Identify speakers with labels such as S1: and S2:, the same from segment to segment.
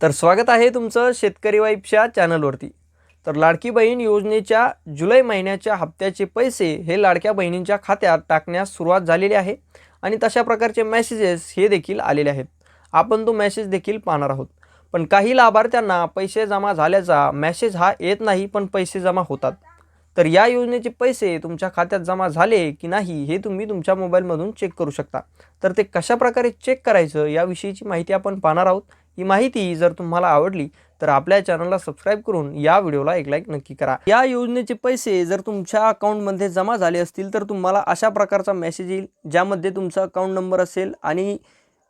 S1: तर स्वागत आहे तुमचं शेतकरी वाईफच्या चॅनलवरती. तर लाडकी बहीण योजनेच्या जुलै महिन्याच्या हप्त्याचे पैसे हे लाडक्या बहिणींच्या खात्यात टाकण्यास सुरुवात झालेली आहे आणि तशा प्रकारचे मेसेजेस हे देखील आलेले आहेत. आपण तो मेसेज देखील पाहणार आहोत. पण काही लाभार्थ्यांना पैसे जमा झाल्याचा मेसेज हा येत नाही पण पैसे जमा होतात. तर या योजनेचे पैसे तुमच्या खात्यात जमा झाले की नाही हे तुम्ही तुमच्या मोबाईलमधून चेक करू शकता. तर ते कशाप्रकारे चेक करायचं याविषयीची माहिती आपण पाहणार आहोत. ही माहिती जर तुम्हाला आवडली तर आपल्या चॅनलला सबस्क्राईब करून या व्हिडिओला एक लाईक नक्की करा. या योजनेचे पैसे जर तुमच्या अकाउंटमध्ये जमा झाले असतील तर तुम्हाला अशा प्रकारचा मेसेज येईल ज्यामध्ये तुमचा अकाउंट नंबर असेल आणि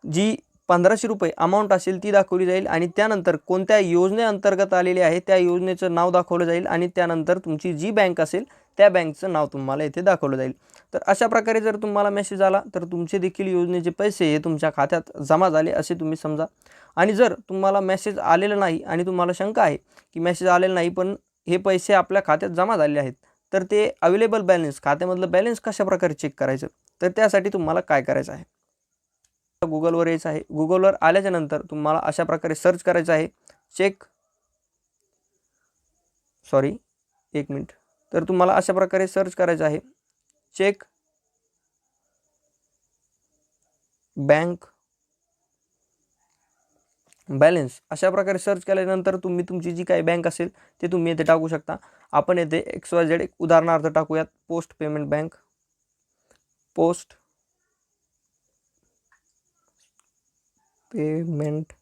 S1: जी पंधराशे रुपये अमाऊंट असेल ती दाखवली जाईल आणि त्यानंतर कोणत्या योजनेअंतर्गत आलेली आहे त्या योजनेचं नाव दाखवलं जाईल आणि त्यानंतर तुमची जी बँक असेल त्या बँकचं नाव तुम्हाला इथे दाखवलं जाईल. तर अशा प्रकारे जर तुम्हाला मेसेज आला तर तुमचे देखील योजनेचे पैसे हे तुमच्या खात्यात जमा झाले असे तुम्ही समजा. आणि जर तुम्हाला मेसेज आलेला नाही आणि तुम्हाला शंका आहे की मेसेज आलेला नाही पण हे पैसे आपल्या खात्यात जमा झाले आहेत तर ते अवेलेबल बॅलन्स खात्यामधलं बॅलन्स कशा प्रकारे चेक करायचं? तर त्यासाठी तुम्हाला काय करायचं आहे? गुगलवर यायचं आहे. गुगलवर आल्याच्यानंतर तुम्हाला अशा प्रकारे सर्च करायचं आहे. चेक सॉरी एक मिनिट तर तुम्हाला अशा प्रकारे सर्च करायचं आहे. चेक बँक बॅलेन्स अशा प्रकारे सर्च केल्यानंतर तुम्ही तुमची जी काही बँक असेल ते तुम्ही येथे टाकू शकता. आपण येथे एक्स वाय झेड एक उदाहरणार्थ टाकूयात. Post payment bank post payment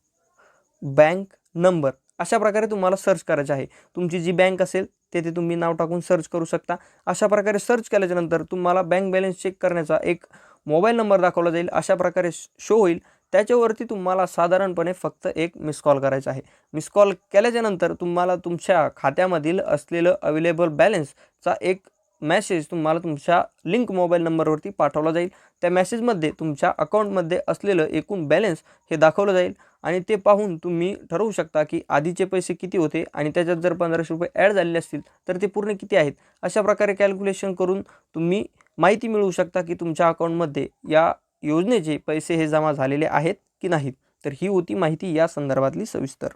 S1: bank number अशा प्रकारे तुम्हाला सर्च करायचे आहे. तुमची जी बँक असेल तेथे तुम्ही नाव टाकून सर्च करू शकता. अशा प्रकारे सर्च केल्याच्यानंतर तुम्हाला बँक बॅलन्स चेक करण्याचा एक मोबाईल नंबर दाखवला जाईल. अशा प्रकारे शो होईल. त्याच्यावरती तुम्हाला साधारणपणे फक्त एक मिस कॉल करायचा आहे. मिस कॉल केल्याच्यानंतर तुम्हाला तुमच्या खात्यामधील असलेलं अवेलेबल बॅलन्सचा एक मेसेज तुम्हाला तुमच्या लिंक मोबाईल नंबरवरती पाठवला जाईल. त्या मेसेजमध्ये तुमच्या अकाउंटमध्ये असलेलं एकूण बॅलन्स हे दाखवलं जाईल आणि ते पाहून तुम्ही ठरवू शकता की आधीचे पैसे किती होते आणि त्याच्यात जर पंधराशे रुपये ॲड झालेले असतील तर ते पूर्ण किती आहेत? अशा प्रकारे कॅल्क्युलेशन करून तुम्ही माहिती मिळवू शकता की तुमच्या अकाउंटमध्ये या योजनेचे पैसे हे जमा झालेले आहेत की नाहीत. तर ही होती माहिती या संदर्भातली सविस्तर.